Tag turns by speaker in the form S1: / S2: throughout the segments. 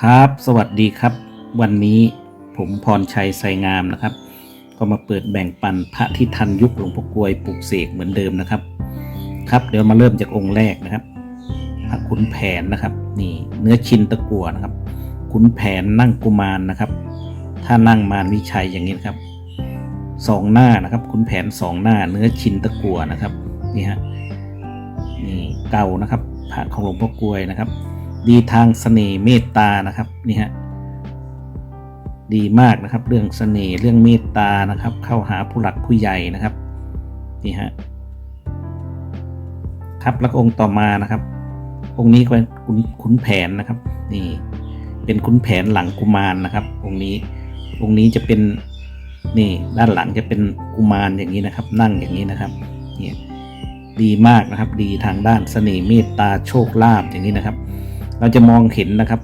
S1: ครับ สวัสดีครับ วันนี้ผมพรชัยไสงามนะครับ ก็มาเปิดแบ่งปันพระที่ทันยุคหลวงพ่อกลวยปลูกเสกเหมือนเดิมนะครับ ครับเดี๋ยวมาเริ่มจากองค์แรกนะครับพระขุนแผนนะครับ นี่เนื้อชินตะกัวนะครับขุนแผนนั่งกุมารนะครับ ถ้านั่งมารวิชัยอย่างนี้นครับสองหน้านะครับขุนแผนสองหน้าเนื้อชินตะกัวนะครับนี่ฮะนี่เก่านะครับพระของหลวงพ่อกลวยนะครับ ดีทางเสน่ห์เมตตานะครับนี่ฮะดีมากนะครับ เรื่องเสน่ห์เรื่องเมตตานะครับ เข้าหาผู้หลักผู้ใหญ่นะครับนี่ฮะครับแล้วก็องค์ต่อมานะครับ องค์นี้ก็เป็นขุนขุนแผนนะครับ นี่ เป็นขุนแผนหลังกุมารนะครับ องค์นี้องค์นี้จะเป็นนี่ด้านหลังจะเป็นกุมารอย่างนี้นะครับ นั่งอย่างนี้นะครับเนี่ยดีมากนะครับ ดีทางด้านเสน่ห์เมตตาโชคลาภอย่างนี้นะครับ เราจะมองเห็นนะครับ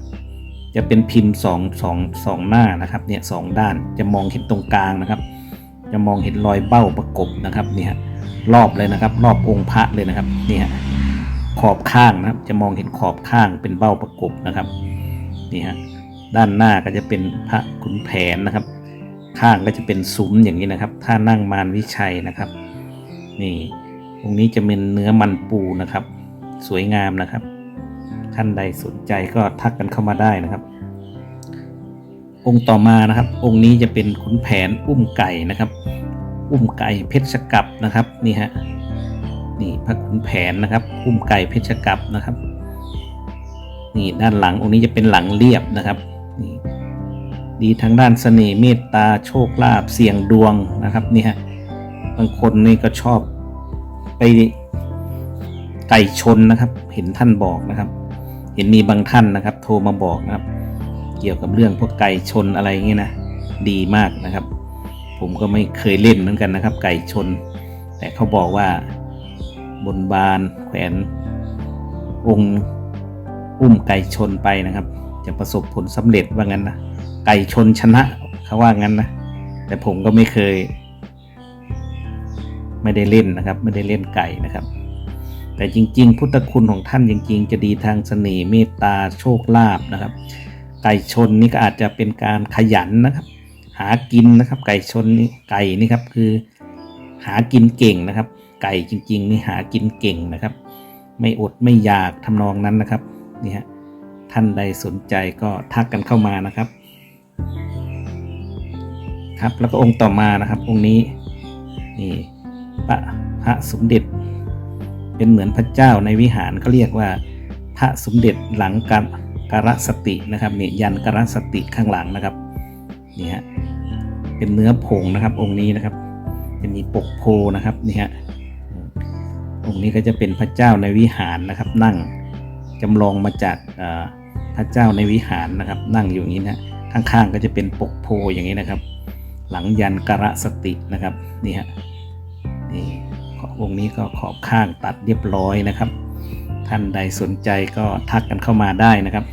S1: จะเป็นพิมพ์สองสองสองหน้านะครับเนี่ยสองด้านจะมองเห็นตรงกลางนะครับ จะมองเห็นรอยเบ้าประกบนะครับเนี่ยรอบเลยนะครับ รอบองค์พระเลยนะครับเนี่ยขอบข้างนะครับ จะมองเห็นขอบข้างเป็นเบ้าประกบนะครับนี่ฮะด้านหน้าก็จะเป็นพระขุนแผนนะครับ ข้างก็จะเป็นซุ้มอย่างนี้นะครับ ถ้านั่งมารวิชัยนะครับ นี่องนี้จะเป็นเนื้อมันปูนะครับ สวยงามนะครับ ท่านใดสนใจก็ทักกันเข้ามาได้นะครับ องค์ต่อมานะครับ องค์นี้จะเป็นขุนแผนอุ้มไก่นะครับ อุ้มไก่เพชรกับนะครับนี่ฮะนี่พระขุนแผนนะครับ อุ้มไก่เพชรกับนะครับ นี่ด้านหลังองค์นี้จะเป็นหลังเรียบนะครับนี่ดีทางด้านเสน่ห์เมตตาโชคลาภเสี่ยงดวงนะครับนี่ฮะบางคนนี่ก็ชอบไปไก่ชนนะครับ เห็นท่านบอกนะครับ ห็นมีบางท่านนะครับ โทรมาบอกนะครับ เกี่ยวกับเรื่องพวกไก่ชนอะไรเงี้ยนะดีมากนะครับ ผมก็ไม่เคยเล่นเหมือนกันนะครับ ไก่ชน แต่เขาบอกว่าบนบานแขวนองค์อุ้มไก่ชนไปนะครับ จะประสบผลสำเร็จว่างั้นนะไก่ชนชนะเขาว่างั้นนะแต่ผมก็ไม่เคย ไม่ได้เล่นนะครับ ไม่ได้เล่นไก่นะครับ แต่จริง ๆ พุทธคุณของท่านจริง ๆ จะดีทางเสน่ห์เมตตาโชคลาภนะครับ ไก่ชนนี่ก็อาจจะเป็นการขยันนะครับ หากินนะครับ ไก่ชนนี่ไก่นี่ครับคือ หากินเก่งนะครับ ไก่จริง ๆ นี่หากินเก่งนะครับ ไม่อดไม่อยากทำนองนั้นนะครับนี่ฮะท่านใดสนใจก็ทักกันเข้ามานะครับ ครับแล้วก็องค์ต่อมานะครับ องค์นี้นี่พระพระสมเด็จ เป็นเหมือนพระเจ้าในวิหารเขาเรียกว่าพระสมเด็จหลังการการสตินะครับเนี่ยยันการสติข้างหลังนะครับนี่ฮะเป็นเนื้อผงนะครับ องค์นี้นะครับ จะมีปกโพนะครับนี่ฮะองค์นี้ก็จะเป็นพระเจ้าในวิหารนะครับ นั่งจำลองมาจากเอ่อพระเจ้าในวิหารนะครับ นั่งอยู่อย่างนี้นะข้างๆก็จะเป็นปกโพอย่างนี้นะครับ หลังยันการสตินะครับนี่ฮะนี่ องค์นี้ก็ขอบข้างตัดเรียบร้อยนะครับ ท่านใดสนใจก็ทักกันเข้ามาได้นะครับ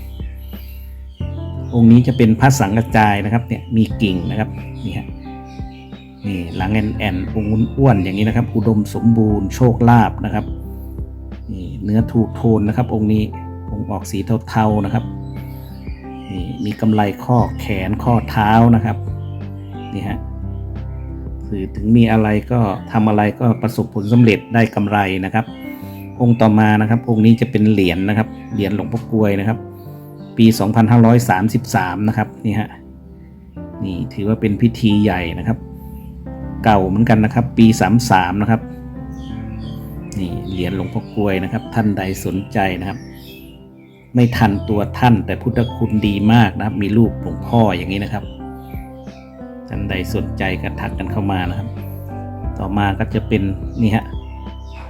S1: องค์นี้จะเป็นพระสังกระจายนะครับเนี่ยมีกิ่งนะครับนี่ฮะนี่หลังแอนแอนองค์อ้วนอย่างนี้นะครับ อุดมสมบูรณ์โชคลาภนะครับนี่เนื้อถูกโทนนะครับ องค์นี้องค์ออกสีเทาๆนะครับนี่มีกำไลข้อแขนข้อเท้านะครับนี่ฮะ คือถึงมีอะไรก็ทำอะไรก็ประสบผลสำเร็จได้กำไรนะครับ องค์ต่อมานะครับ องค์นี้จะเป็นเหรียญนะครับ เหรียญหลวงพ่อกลวยนะครับ ปี 2533 นะครับนี่ฮะนี่ถือว่าเป็นพิธีใหญ่นะครับ เก่าเหมือนกันนะครับ ปี 33 นะครับนี่เหรียญหลวงพ่อกลวยนะครับ ท่านใดสนใจนะครับ ไม่ทันตัวท่านแต่พุทธคุณดีมากนะครับ มีรูปหลวงพ่ออย่างนี้นะครับ ท่านใดสนใจก็ทักกันเข้ามานะครับ ต่อมาก็จะเป็นนี่ฮะ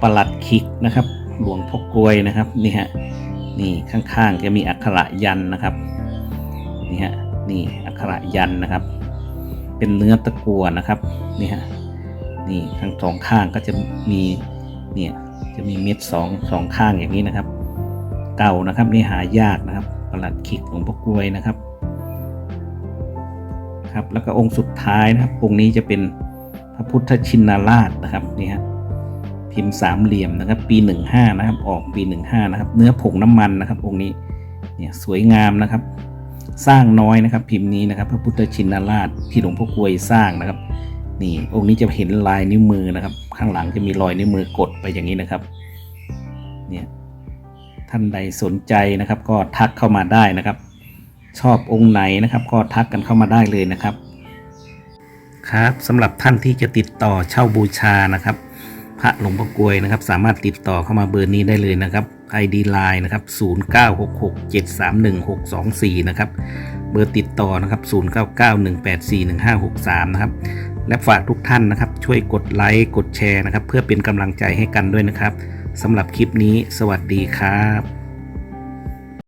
S1: ประหลัดขิกนะครับ หลวงพ่อกลวยนะครับนี่ฮะนี่ข้างๆจะมีอักขระยันนะครับนี่ฮะนี่อักขระยันนะครับ เป็นเนื้อตะกัวนะครับนี่ฮะนี่ทั้งสองข้างก็จะมีเนี่ยจะมีเม็ดสองสองข้างอย่างนี้นะครับ เก่านะครับนี่หายากนะครับประหลัดขิกหลวงพ่อกลวยนะครับ ครับ แล้วก็องค์สุดท้ายนะครับ องค์นี้จะเป็นพระพุทธชินราชนะครับนี่ฮะพิมพ์สามเหลี่ยมนะครับ ปี 15 นะครับ ออกปี 15 นะครับ เนื้อผงน้ำมันนะครับ องค์นี้เนี่ยสวยงามนะครับ สร้างน้อยนะครับ พิมพ์นี้นะครับ พระพุทธชินราชที่หลวงพ่อกวยสร้างนะครับ นี่องค์นี้จะเห็นลายนิ้วมือนะครับ ข้างหลังจะมีรอยนิ้วมือกดไปอย่างนี้นะครับ เนี่ยท่านใดสนใจนะครับ ก็ทักเข้ามาได้นะครับ ชอบองค์ไหนนะครับ ก็ทักกันเข้ามาได้เลยนะครับ ครับสำหรับท่านที่จะติดต่อเช่าบูชานะครับ พระหลวงพ่อกลวยนะครับ สามารถติดต่อเข้ามาเบอร์นี้ได้เลยนะครับ ID Line นะครับ 0966731624 นะครับ เบอร์ติดต่อนะครับ 0991841563 นะครับ และฝากทุกท่านนะครับ ช่วยกดไลค์ กดแชร์นะครับ เพื่อเป็นกำลังใจให้กันด้วยนะครับสำหรับคลิปนี้ สวัสดีครับ